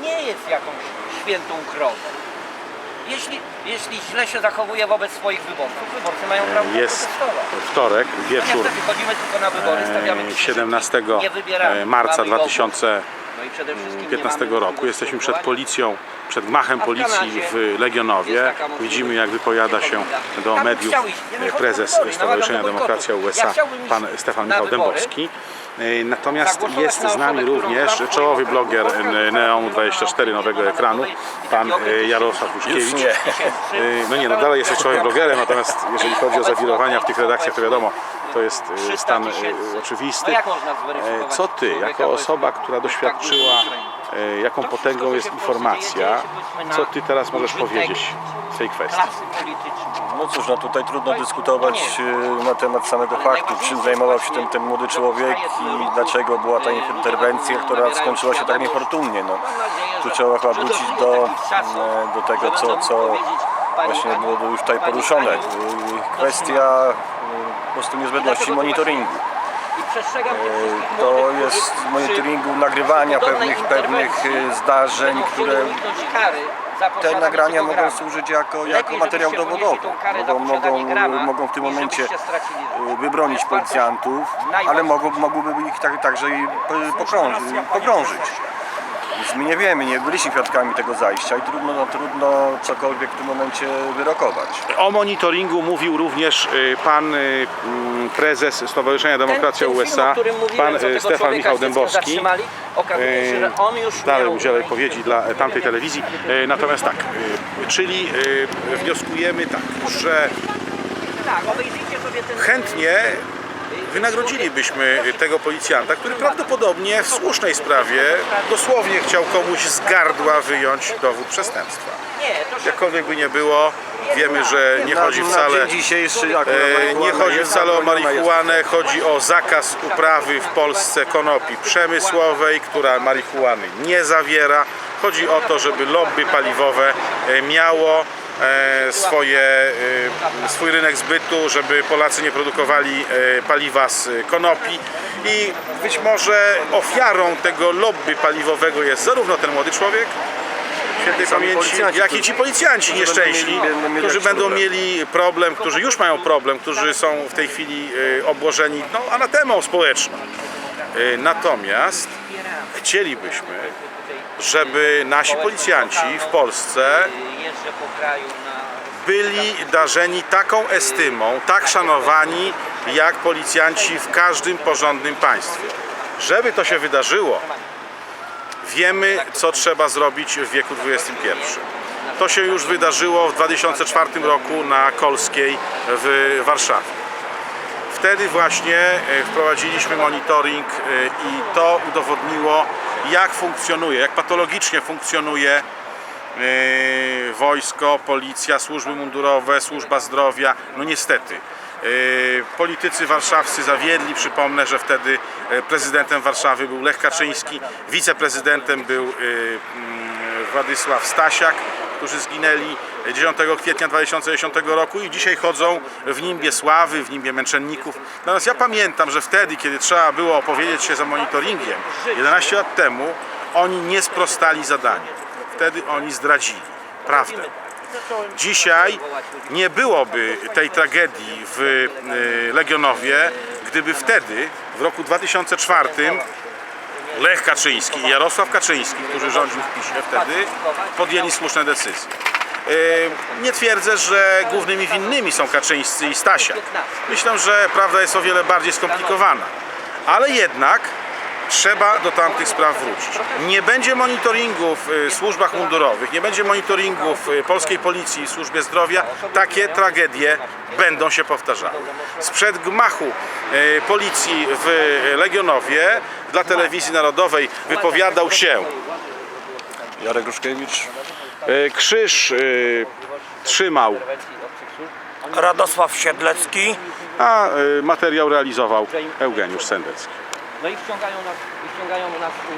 nie jest jakąś świętą krową. Jeśli, jeśli źle się zachowuje wobec swoich wyborców, wyborcy mają prawo Jest protestować. wtorek, No wieczór niestety chodzimy tylko na wybory, stawiamy e, krzyżyki, 17 nie wybieramy. marca Mamy dowód. 2015 No i przede wszystkim nie mamy roku. Jesteśmy przed policją, przed gmachem policji w Legionowie. Widzimy jak wypowiada się do mediów e, prezes Stowarzyszenia Demokracja. USA, pan Stefan Michał. Dębowski. E, Natomiast jest z nami również czołowy bloger Polskę, e, Neon24 Nowego Ekranu, pan e, Jarosław Łuszkiewicz. Nie. No nie, no dalej jesteś czołowym blogerem, natomiast jeżeli chodzi o zawirowania w tych redakcjach, to wiadomo, to jest 300 stan oczywisty. No można E, Co ty, jako osoba, która Tak doświadczyła, e, jaką potęgą jest informacja, co ty teraz możesz powiedzieć w tej kwestii? No cóż, no tutaj trudno dyskutować e, na temat samego faktu, czym zajmował się ten, ten młody człowiek i dlaczego była ta interwencja, która skończyła się tak niefortunnie. No, tu trzeba chyba wrócić do, e, do tego, co, co właśnie było już tutaj poruszone. E, Kwestia e, po prostu niezbędności monitoringu. To jest monitoringu nagrywania pewnych, pewnych e, zdarzeń, które te nagrania mogą służyć jako, jako materiał dowodowy. Mogą, mogą, mogą w tym momencie e, wybronić policjantów, ale mogą, mogłyby ich tak, także i pogrążyć. Nie wiemy, nie byliśmy świadkami tego zajścia i trudno, no, trudno cokolwiek w tym momencie wyrokować. O monitoringu mówił również y, pan y, mm, prezes Stowarzyszenia Demokracja ten, ten USA, film, o którym mówiłem, pan co y, tego Stefan człowieka Michał Dębowski. zatrzymali, Okazuje się, że on już Dalej miał... udziela wypowiedzi dla e, tamtej telewizji. E, Natomiast tak, czyli wnioskujemy tak, że Tak, obejrzyjcie sobie ten... chętnie wynagrodzilibyśmy tego policjanta, który prawdopodobnie w słusznej sprawie dosłownie chciał komuś z gardła wyjąć dowód przestępstwa. Nie, to się... Jakkolwiek by nie było, wiemy, że nie chodzi wcale... E, Nie chodzi wcale o marihuanę, chodzi o zakaz uprawy w Polsce konopi przemysłowej, która marihuany nie zawiera. Chodzi o to, żeby lobby paliwowe e, miało swoje, e, swój rynek zbytu, żeby Polacy nie produkowali e, paliwa z konopi i być może ofiarą tego lobby paliwowego jest zarówno ten młody człowiek, świętej pamięci, jak i ci policjanci nieszczęśli, którzy będą mieli problem, którzy już mają problem, którzy są w tej chwili obłożeni no, anatemą społeczną. Natomiast chcielibyśmy, żeby nasi policjanci w Polsce byli darzeni taką estymą, tak szanowani jak policjanci w każdym porządnym państwie. Żeby to się wydarzyło, wiemy co trzeba zrobić w wieku XXI. To się już wydarzyło w 2004 roku na Kolskiej w Warszawie. Wtedy właśnie e, wprowadziliśmy monitoring e, i to udowodniło jak funkcjonuje, jak patologicznie funkcjonuje Yy, wojsko, policja, służby mundurowe, służba zdrowia. No niestety. Yy, Politycy warszawscy zawiedli. Przypomnę, że wtedy e, prezydentem Warszawy był Lech Kaczyński, wiceprezydentem był yy, mm, Władysław Stasiak, którzy zginęli 10 kwietnia 2010 roku i dzisiaj chodzą w nimbie sławy, w nimbie męczenników. Natomiast ja pamiętam, że wtedy, kiedy trzeba było opowiedzieć się za monitoringiem, 11 lat temu, oni nie sprostali zadaniu wtedy oni zdradzili prawdę. Dzisiaj nie byłoby tej tragedii w y, Legionowie, gdyby wtedy, w roku 2004, Lech Kaczyński i Jarosław Kaczyński, którzy rządził w PiSie wtedy, podjęli słuszne decyzje. Nie twierdzę, że głównymi winnymi są Kaczyńscy i Stasia. Myślę, że prawda jest o wiele bardziej skomplikowana. Ale jednak trzeba do tamtych spraw wrócić. Nie będzie monitoringu w y, służbach mundurowych, nie będzie monitoringu w y, polskiej policji i służbie zdrowia, takie tragedie będą się powtarzały. Sprzed gmachu y, policji w Legionowie dla telewizji narodowej wypowiadał się Jarek Ruszkiewicz. Krzyż y, trzymał, Radosław Siedlecki. a y, materiał realizował Eugeniusz Sendecki. No i wciągają nas, wciągają nas y,